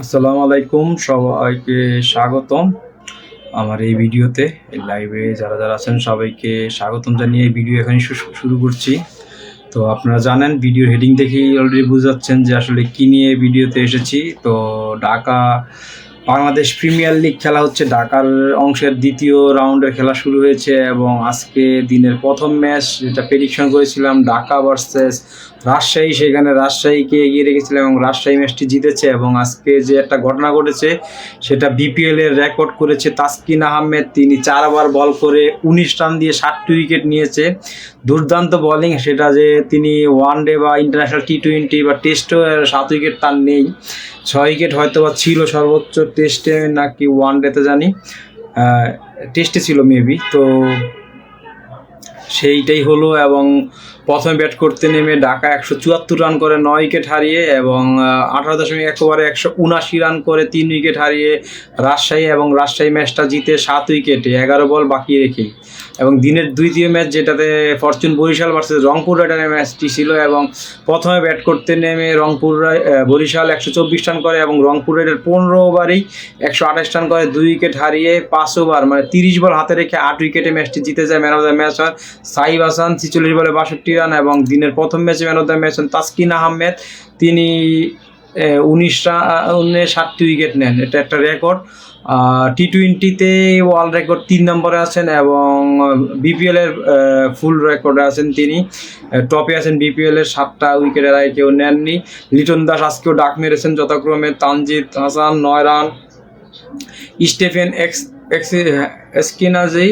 আসসালামু আলাইকুম, সবাইকে স্বাগতম আমার এই ভিডিওতে। এই লাইভে যারা যারা আছেন, সবাইকে স্বাগতম জানিয়ে এই ভিডিও এখানে শুরু করছি। তো আপনারা জানেন ভিডিওর হেডিং দেখেই অলরেডি বুঝাচ্ছেন যে আসলে কী নিয়ে ভিডিওতে এসেছি। তো ঢাকা বাংলাদেশ প্রিমিয়ার লিগ খেলা হচ্ছে ঢাকার অংশের দ্বিতীয় রাউন্ডের খেলা শুরু হয়েছে এবং আজকে দিনের প্রথম ম্যাচ যেটা প্রেডিকশন করেছিলাম, ঢাকা ভার্সেস রাজশাহী। সেখানে রাজশাহীকে এগিয়ে রেখেছিলাম এবং রাজশাহী ম্যাচটি জিতেছে এবং আজকে যে একটা ঘটনা ঘটেছে, সেটা বিপিএল এর রেকর্ড করেছে তাসকিন আহমেদ। তিনি চারবার বল করে উনিশ রান দিয়ে ষাটটি উইকেট নিয়েছে। দুর্দান্ত বোলিং সেটা যে তিনি ওয়ান ডে বা ইন্টারন্যাশনাল টি টোয়েন্টি বা টেস্টেও সাত উইকেট তার নেই। ছয় উইকেট হয়তো বা ছিল সর্বোচ্চ টেস্টে নাকি ওয়ান ডেতে জানি। টেস্টে ছিল মেবি তো সেইটাই হলো এবং প্রথমে ব্যাট করতে নেমে ঢাকা একশো চুয়াত্তর রান করে নয় উইকেট হারিয়ে এবং আঠারো দশমিক এক ওভারে একশো উনাশি রান করে তিন উইকেট হারিয়ে রাজশাহী এবং রাজশাহী ম্যাচটা জিতে সাত উইকেটে এগারো বল বাকি রেখে। এবং দিনের দ্বিতীয় ম্যাচ যেটাতে ফরচুন বরিশাল ভার্সেস রংপুর রাইডারের ম্যাচটি ছিল এবং প্রথমে ব্যাট করতে নেমে রংপুর বরিশাল একশো চব্বিশ রান করে এবং রংপুর রাইডার পনেরো ওভারেই একশো আঠাশ রান করে দুই উইকেট হারিয়ে পাঁচ ওভার মানে তিরিশ বল হাতে রেখে আট উইকেটে ম্যাচটি জিতে যায় ম্যান অফ দ্য ম্যাচ হয়। সাইব হাসান, ছিচল্লিশ বলে বাষট্টি রান এবং দিনের প্রথম ম্যাচে ম্যান অফ দ্য ম্যাচ হন তাসকিন আহমেদ। তিনি উনিশ রান ষাটটি উইকেট নেন। এটা একটা রেকর্ড টি টোয়েন্টিতে ওয়ার্ল্ড রেকর্ড তিন নম্বরে আছেন এবং বিপিএল এর ফুল রেকর্ডে আছেন তিনি। টপে আছেন বিপিএল এর, সাতটা উইকেটের আগে কেউ নেননি। লিটন দাস আজকেও ডাক মেরেছেন যথাক্রমে। তানজিদ হাসান, নয় run. Stephen ex ex Eskinazi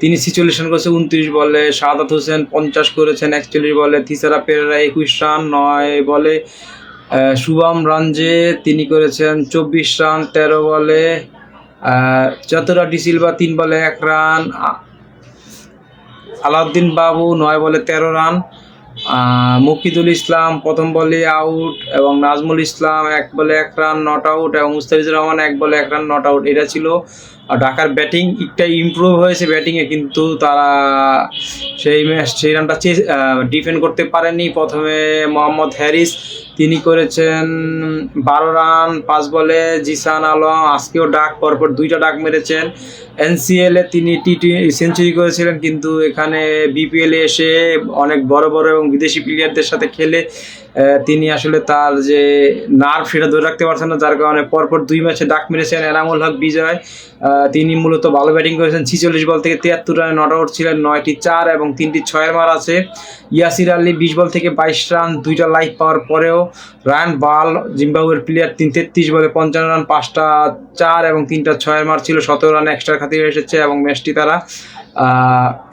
তিনি ছিচল্লিশ রান করেছে, উনত্রিশ বলে সাদাত হোসেন, পঞ্চাশ করেছেন, একচল্লিশ বলে থিসারা পেরেরা একুশ রান, নয় বলে শুভম রানজে তিনি করেছেন চব্বিশ রান, তেরো বলে চতুরা ডিসিলভা তিন বলে এক রান আলাউদ্দিন বাবু, নয় বলে তেরো রান মুকিদুল ইসলাম, প্রথম বলে আউট, এবং নাজমুল ইসলাম এক বলে এক রান, নট আউট, এবং মুস্তাফিজুর রহমান এক বলে এক রান, নট আউট। এটা ছিল ঢাকার ব্যাটিং একটা ইম্প্রুভ হয়েছে ব্যাটিংয়ে, কিন্তু তারা সেই ম্যাচ, সেই রানটা ডিফেন্ড করতে পারেনি। প্রথমে মোহাম্মদ হ্যারিস তিনি করেছেন বারো রান, পাঁচ বলে জিসান আলম, আজকেও ডাক, পরপর দুইটা ডাক মেরেছেন। এনসিএলে তিনি টি সেঞ্চুরি করেছিলেন, কিন্তু এখানে বিপিএলে এসে অনেক বড় বড় এবং বিদেশি প্লেয়ারদের সাথে খেলে তিনি আসলে তার যে নার্ভ সেটা ধরে রাখতে পারছেন না, যার কারণে পরপর দুই ম্যাচে ডাক মেরেছেন এনামুল হক বিজয়। তিনি মূলত ভালো ব্যাটিং করেছেন, ছিচল্লিশ বল থেকে তিয়াত্তর রানে নট আউট ছিলেন, নয়টি চার এবং তিনটি ছয়ের মার আছে। ইয়াসির আলী বিশ বল থেকে বাইশ রান, দুইটা লাইফ পাওয়ার পরেও রান, বাল, জিম্বাবুয়ের প্লেয়ার তিন, তেত্রিশ বলে পঞ্চান্ন রান, পাঁচটা চার এবং তিনটা ছয়ের মার ছিল। সতেরো রান এক্সট্রা খাতিরে এসেছে এবং ম্যাচটি তারা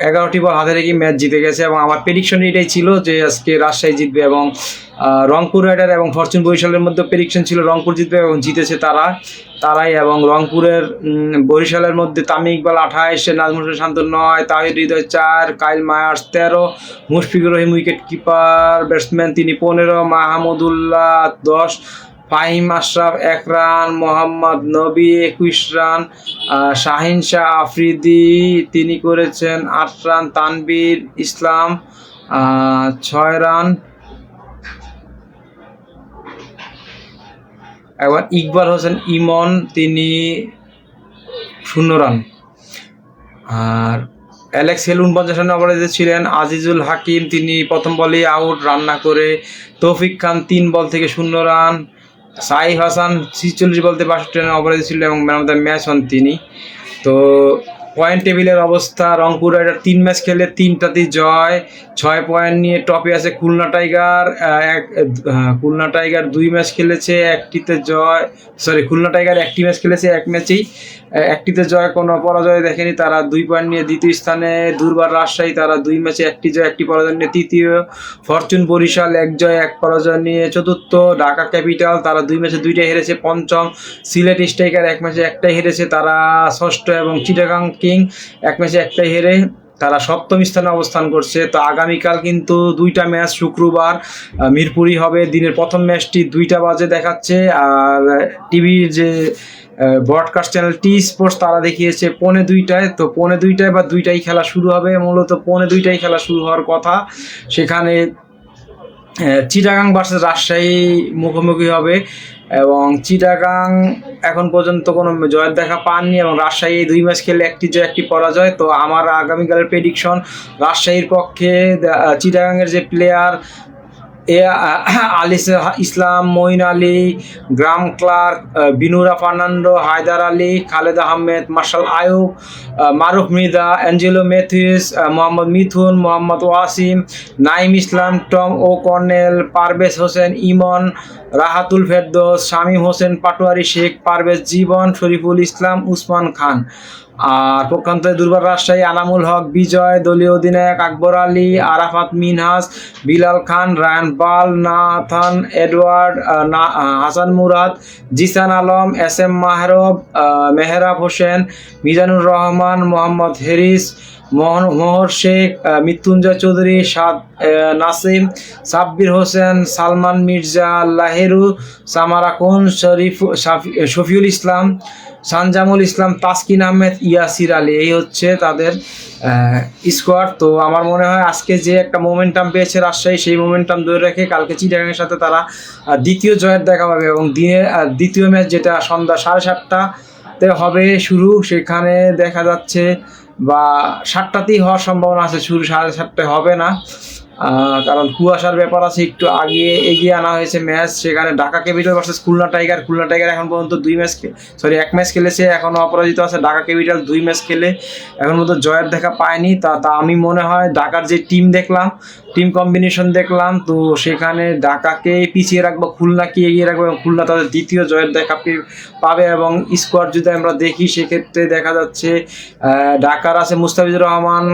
এগারোটি বল হাতে রেখে ম্যাচ জিতে গেছে এবং আমার প্রেডিকশন এটাই ছিল যে আজকে রাজশাহী জিতবে এবং রংপুর রাইডার এবং ফরচুন বরিশালের মধ্যে প্রেডিকশন ছিল রংপুর জিতবে এবং জিতেছে তারা, তারাই এবং রংপুরের বরিশালের মধ্যে তামিম ইকবাল নাজমুল হোসেন শান্ত নয়, তাহির হৃদয় চার, কাইল মায়ার্স তেরো, Mushfiqur Rahim wicket keeper batsman তিনি পনেরো মাহমুদুল্লাহ দশ ফাহিম আশরাফ এক রান মোহাম্মদ নবী, একুশ রান শাহিন শাহ আফ্রিদি, তিনি করেছেন আট রান, তানবীর ইসলাম ছয় রান। একবার ইকবাল হোসেন ইমন, তিনি শূন্য রান। আর অ্যালেক্স হেল উনপঞ্চাশ রান অপরাজিত ছিলেন আজিজুল হাকিম, তিনি প্রথম বলেই আউট রান্না করে তৌফিক খান তিন বল থেকে শূন্য রান। সাইফ হাসান ছিচল্লিশ বলতে বাষট্টি রানের অপরাধী ছিল এবং ম্যান অফ দ্য ম্যাচ হন তিনি। তো পয়েন্ট টেবিলের অবস্থা, রংপুর রাইডার তিন ম্যাচ খেলে তিনটাতেই জয়। ছয় পয়েন্ট নিয়ে টপে আছে খুলনা টাইগার এক খুলনা টাইগার দুই ম্যাচ খেলেছে, একটিতে জয় সরি খুলনা টাইগার একটি ম্যাচ খেলেছে, এক ম্যাচেই একটিতে জয়, কোনো পরাজয় দেখেনি তারা। দুই পয়েন্ট নিয়ে দ্বিতীয় স্থানে দুর্বার রাজশাহী, তারা দুই ম্যাচে একটি জয়, একটি পরাজয় নিয়ে তৃতীয়। ফরচুন বরিশাল এক জয়, এক পরাজয় নিয়ে চতুর্থ। ঢাকা ক্যাপিটাল, তারা দুই ম্যাচে দুইটাই হেরেছে, পঞ্চম। সিলেট স্ট্রাইকার এক ম্যাচে একটাই হেরেছে, তারা ষষ্ঠ এবং চিটাগাং কিং এক ম্যাচে একটাই হেরে তারা সপ্তম স্থানে অবস্থান করছে। তো আগামীকাল কিন্তু দুইটা ম্যাচ, শুক্রবার মিরপুরি হবে। দিনের প্রথম ম্যাচটি দুইটা বাজে দেখাচ্ছে। আর টিভির যে ব্রডকাস্ট চ্যানেল টি স্পোর্টস তারা দেখিয়েছে পৌনে দুইটায়। তো পৌনে দুইটায় বা দুইটাই খেলা শুরু হবে। মূলত পৌনে দুইটাই খেলা শুরু হওয়ার কথা। সেখানে চিটাগাং ভার্সেস রাজশাহী মুখোমুখি হবে এবং চিটাগাং এখন পর্যন্ত কোনো জয়ের দেখা পাননি এবং রাজশাহী দুই ম্যাচ খেলে একটি জয়, একটি পরাজয়। তো আমার আগামীকালের প্রেডিকশন রাজশাহীর পক্ষে চিটাগাংয়ের যে প্লেয়ার এ Alis Islam, Moin Ali, Graham Clark Binura Fernando, Haider Ali, Khaled Ahmed, Marshall Ayub Maruf Mridha Angelo Mathews Mohammad Mithun, Mohammad Wasim Naim Islam, Tom O'Connell, Parvez Hossain, Emon, Rahatul Ferdous, Shamim Hossain, Patwari Sheikh, Parvez Jibon, Shoriful Islam, Usman Khan. আর পক্ষান্তরে দুর্বার রাজশাহী, আনামুল হক, বিজয়, দলীয় অধিনায়ক Akbar Ali, Arafat Minhas, Bilal Khan, Ryan Burl Nathan Edward Hasan Murad, Zishan Alam, S M Mahrab Mehrab Hossain, Mizanur Rahman, Mohammad Haris, Mohan, Mohor Sheikh Mrittunjoy Chowdhury, Saad Nasim, Sabbir Hossain, Salman Mirza, Lahiru Samarakoon Sharif Shafiul Islam Sanjamul Islam Taskin Ahmed Yasir Ali এই হচ্ছে তাদের squad তো আমার মনে হয় আজকে যে একটা মোমেন্টাম পেয়েছে রাজশাহী সেই মোমেন্টাম ধরে রেখে কালকে চিটাগাংয়ের সাথে তারা দ্বিতীয় জয়ের দেখা পাবে এবং আহ, দ্বিতীয় ম্যাচ যেটা সন্ধ্যা সাড়ে সাতটাতে হবে শুরু সেখানে দেখা যাচ্ছে বা সাতটাতেই হওয়ার সম্ভাবনা আছে শুরু সাড়ে সাতটায় হবে না। কারণ কুয়াশার ব্যাপার আছে, একটু আগে এগিয়ে আনা হয়েছে ম্যাচ, সেখানে Dhaka capital versus Khulna tiger Khulna tiger এখন পর্যন্ত দুই ম্যাচ সরি এক ম্যাচ খেলেছে এখনও অপরাজিত আছে। ঢাকা ক্যাপিটাল দুই ম্যাচ খেলে এখন পর্যন্ত জয়ের দেখা পায়নি। তা তা আমি মনে হয় ঢাকার যে টিম দেখলাম টিম কম্বিনেশন দেখলাম, তো সেখানে ঢাকাকে পিছিয়ে রাখব খুলনাকে এগিয়ে রাখব এবং খুলনা তাদের দ্বিতীয় জয়ের দেখা পাবে এবং স্কোয়াড যদি আমরা দেখি, সেক্ষেত্রে দেখা যাচ্ছে ঢাকার আছে মুস্তাফিজুর রহমান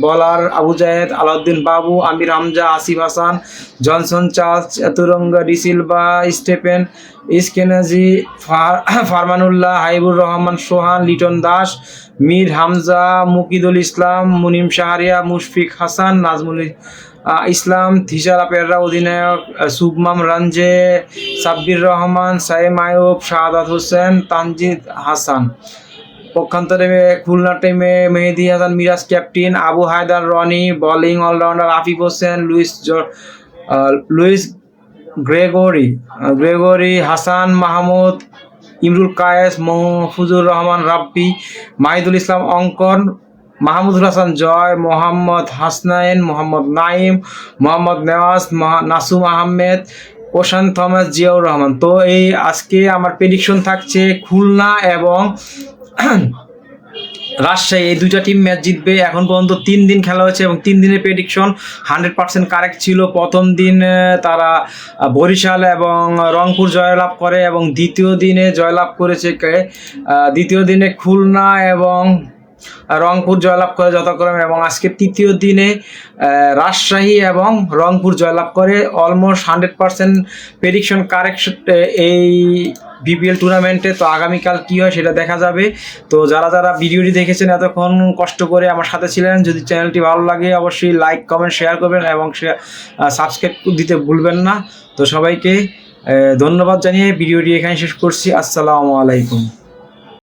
বলার Abu Jayed Alauddin Babu, Amir Hamza, Asif Hasan, Johnson Charles Thuranga De Silva Stephen Eskinazi fur- Farmanullah, Haibur Rahman, Sohan, Liton Das Mir Hamza Mukidul Islam, Munim Shahriar, Mushfiq Hasan, Nazmul Islam Thisara Perera, অধিনায়ক সুবমাম রানজে, সাব্বির রহমান, সাইম আয়ুব, শাহাদাত হোসেন, তানজিদ হাসান। পক্ষান্তরে খুলনা টিমে Mehedi Hasan Miraz captain, Abu Haider Rony, bowling allrounder Afif Hossain, Lewis Lewis Gregory Gregory Hasan Mahmud Imrul Kayes, Mahfuzur Rahman, Rabbi, Mahidul Islam Ankon, Mahmudul Hasan Joy, Mohammad Hasnain, Mohammad Naim, Mohammad Nawaz Nasum Ahmed Prashanta Thomas, Ziaur Rahman. তো এই আজকে আমার prediction থাকছে খুলনা এবং রাজশাহী, এই দুইটা team match জিতবে। এখন পর্যন্ত তিন দিন খেলা হয়েছে এবং তিন দিনের প্রেডিকশন হান্ড্রেড পার্সেন্ট কারেক্ট ছিল। প্রথম দিন তারা বরিশাল এবং রংপুর জয়লাভ করে এবং দ্বিতীয় দিনে জয়লাভ করেছে কে? দ্বিতীয় দিনে খুলনা এবং রংপুর জয়লাভ করে যথাক্রমে এবং আজকে তৃতীয় দিনে রাজশাহী এবং রংপুর জয়লাভ করে। Almost hundred percent prediction correct এই বিপিএল টুর্নামেন্টে তো আগামীকাল কী হয় সেটা দেখা যাবে। তো যারা যারা ভিডিওটি দেখেছেন এতক্ষণ কষ্ট করে আমার সাথে ছিলেন, যদি চ্যানেলটি ভালো লাগে অবশ্যই লাইক কমেন্ট শেয়ার করবেন এবং সাবস্ক্রাইব দিতে ভুলবেন না। তো সবাইকে ধন্যবাদ জানিয়ে ভিডিওটি এখানে শেষ করছি। আসসালামু আলাইকুম।